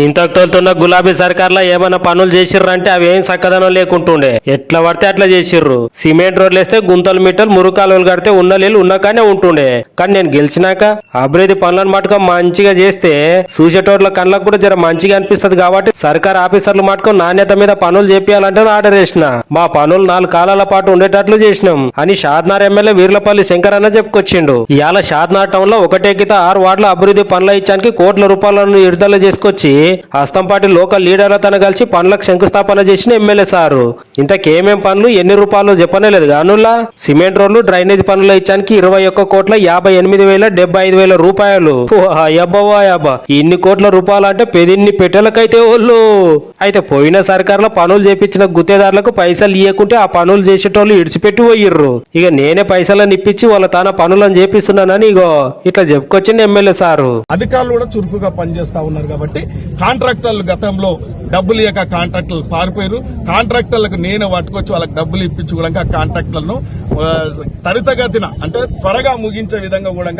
ఇంతకు తోలుతున్న గులాబీ సర్కార్లో ఏమైనా పనులు చేసిర్రంటే అవి ఏం చక్కదనం లేకుంటుండే. ఎట్లా పడితే అట్లా చేసిర్రు. సిమెంట్ రోడ్లు వేస్తే గుంతలు మిట్టలు మురుకాలు కడితే ఉన్న నీళ్ళు ఉన్నకానే ఉంటుండే. కానీ నేను గెలిచినాక అభివృద్ధి పనులను మటుకు మంచిగా చేస్తే చూసేటోట్ల కళ్ళకు కూడా జర మంచిగా అనిపిస్తది కాబట్టి సర్కార్ ఆఫీసర్లు మటుకు నాణ్యత మీద పనులు చేపియాలంటే ఆర్డర్ చేసిన మా పనులు నాలుగు కాలాల పాటు ఉండేటట్లు చేసినాం అని షాద్నార్ ఎమ్మెల్యే వీర్లపల్లి శంకర్ అన్న చెప్పుకొచ్చిండు. ఇవాళ షాద్నార్ టౌన్లో ఒకటే కిత ఆరు వార్డుల అభివృద్ధి పనుల ఇచ్చానికి కోట్ల రూపాయలను విడుదల చేసుకొచ్చి హస్తంపాటి లోకల్ లీడర్లతో కలిసి పనులకు శంకుస్థాపన చేసిన ఎమ్మెల్యే సారు. ఇంతకేమేం పనులు ఎన్ని రూపాయలు చెప్పనేలేదు. గానుల్లా సిమెంట్ రోడ్లు డ్రైనేజ్ పనులు ఇచ్చానికి ఇరవై ఒక్క కోట్ల యాభై ఎనిమిది వేల డెబ్బై ఐదు వేల రూపాయలు. అయ్యబ్బవా అబ్బా ఇన్ని కోట్ల రూపాయలు అంటే పెదిన్ని పెట్టెలకైతే వాళ్ళు అయితే పోయిన సర్కార్లో పనులు చేపించిన గుత్తేదారులకు పైసలు ఇవ్వకుంటే ఆ పనులు చేసేటోళ్ళు ఇడిచిపెట్టి పోయిర్రు. ఇక నేనే పైసలను ఇప్పించి వాళ్ళ తన పనులను చేపిస్తున్నానని ఇగో ఇట్లా చెప్పుకొచ్చింది ఎమ్మెల్యే సారు. అధికారులు కూడా చురుకుగా పనిచేస్తా ఉన్నారు కాబట్టి కాంట్రాక్టర్లు గతంలో డబ్బులు ఇవ్వక కాంట్రాక్టర్లు పారిపోయారు. కాంట్రాక్టర్లకు నేను పట్టుకొచ్చి వాళ్ళకి డబ్బులు ఇప్పించుకోవడానికి ఆ కాంట్రాక్టర్లను త్వరితగతిన అంటే త్వరగా ముగించే విధంగా కూడా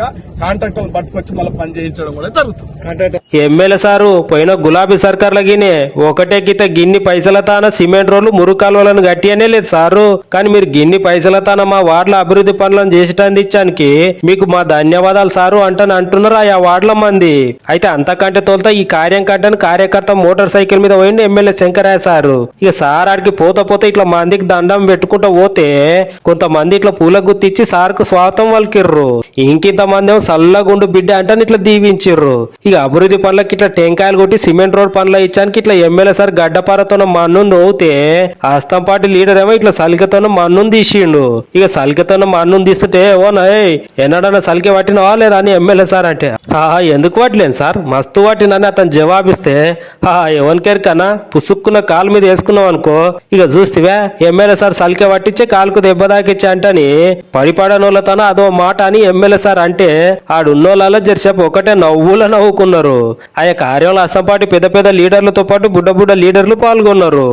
కాంట్రాక్టర్ పట్టుకొచ్చి మళ్ళీ పని చేయించడం కూడా జరుగుతుంది. ఎమ్మెల్యే సారు పోయిన గులాబీ సర్కార్ల గినే ఒకటే గిత గిన్ని పైసల తాన సిమెంట్ రోడ్లు మురుకాలువలను గట్టియనే లేదు సారు. కానీ మీరు గిన్ని పైసల తాన మా వార్డుల అభివృద్ధి పనులను చేసటానికి ఇచ్చానికి మీకు మా ధన్యవాదాలు సారు అంటని అంటున్నారు ఆ వార్డుల మంది. అయితే అంతకంటే తోలుతా ఈ కార్యం కంటే కార్యకర్త మోటార్ సైకిల్ మీద పోయింది ఎమ్మెల్యే శంకరయ్య సారు. ఇక సార్ ఆడికి పోత పోతే ఇట్లా మందికి దండం పెట్టుకుంటూ పోతే కొంతమంది ఇట్లా పూల గుర్తిచ్చి సార్కు స్వాతం వల్కిర్రు. ఇంకింత మందేమో సల్లగుండు బిడ్డ అంటే ఇట్లా దీవించిర్రు. ఇక అభివృద్ధి పనులకి ఇట్లా టెంకాయలు కొట్టి సిమెంట్ రోడ్ పనులు ఇచ్చానికి ఇట్లా ఎమ్మెల్యే సార్ గడ్డపారతో మన్ను అవుతే హస్తంపాటి లీడర్ ఏమో ఇట్లా సలికతోన మన్ను తీసిండు. ఇక సలికతోన మన్ను తీస్తుంటే ఓ నయ్ ఎన్నడన్నా సలికి పట్టినవా లేదా అని ఎమ్మెల్యే సార్ అంటే ఆహా ఎందుకు పట్టలేను సార్? మస్తు పట్టినని అతను జవాబిస్తే ఆహా ఎవరికెరికన్నా పుసుక్కున్న కాలు మీద వేసుకున్నాం అనుకో ఇక చూస్తేవే ఎమ్మెల్యే సార్ సలికే పట్టించే కాలుకు దెబ్బ తాకిచ్చే అంటని పడిపడనోళ్ళతోన అదో మాట అని ఎమ్మెల్యే సార్ అంటే ఆడున్నోళ్ళలో జర్సేపు ఒకటే నవ్వుల నవ్వుకున్నారు. ఆయా కార్యంలో అస్తంపాటి పెద్ద పెద్ద లీడర్లతో పాటు బుడ్డ బుడ్డ లీడర్లు పాల్గొన్నారు.